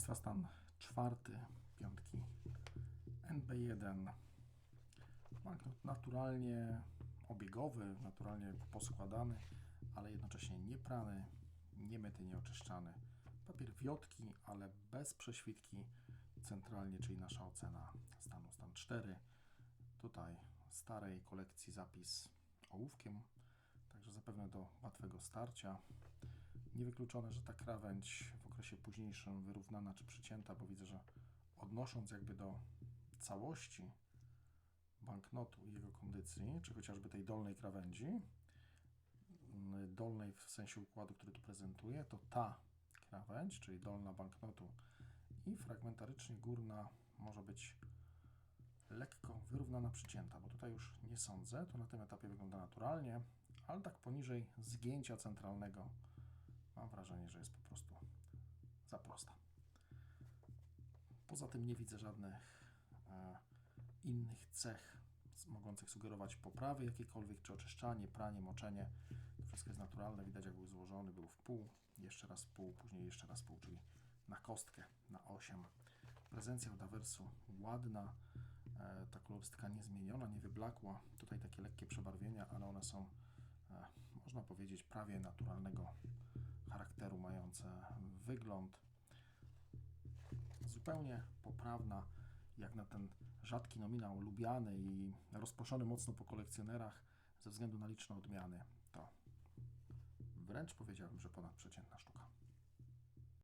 Państwa, stan czwarty, piątki NB1. Banknot naturalnie obiegowy, naturalnie poskładany, ale jednocześnie nie prany, nie myty, nie oczyszczany. Papier wiotki, ale bez prześwitki centralnie, czyli nasza ocena stanu stan 4. Tutaj starej kolekcji zapis ołówkiem, także zapewne do łatwego starcia. Niewykluczone, że ta krawędź w okresie późniejszym wyrównana czy przycięta, bo widzę, że odnosząc jakby do całości banknotu i jego kondycji, czy chociażby tej dolnej krawędzi, mm, dolnej w sensie układu, który tu prezentuję, to ta krawędź, czyli dolna banknotu i fragmentarycznie górna może być lekko wyrównana, przycięta, bo tutaj już nie sądzę, to na tym etapie wygląda naturalnie, ale tak poniżej zgięcia centralnego mam wrażenie, że jest po prostu Poza tym nie widzę żadnych e, innych cech mogących sugerować poprawy jakiekolwiek, czy oczyszczanie, pranie, moczenie. To wszystko jest naturalne, widać jak był złożony, był w pół, jeszcze raz pół, później jeszcze raz pół, czyli na kostkę, na 8. Prezencja od ładna, e, ta kolorystyka niezmieniona, nie wyblakła. Tutaj takie lekkie przebarwienia, ale one są, e, można powiedzieć, prawie naturalnego charakteru, mające wygląd zupełnie poprawna, jak na ten rzadki nominał, lubiany i rozproszony mocno po kolekcjonerach ze względu na liczne odmiany. To wręcz powiedziałbym, że ponadprzeciętna sztuka.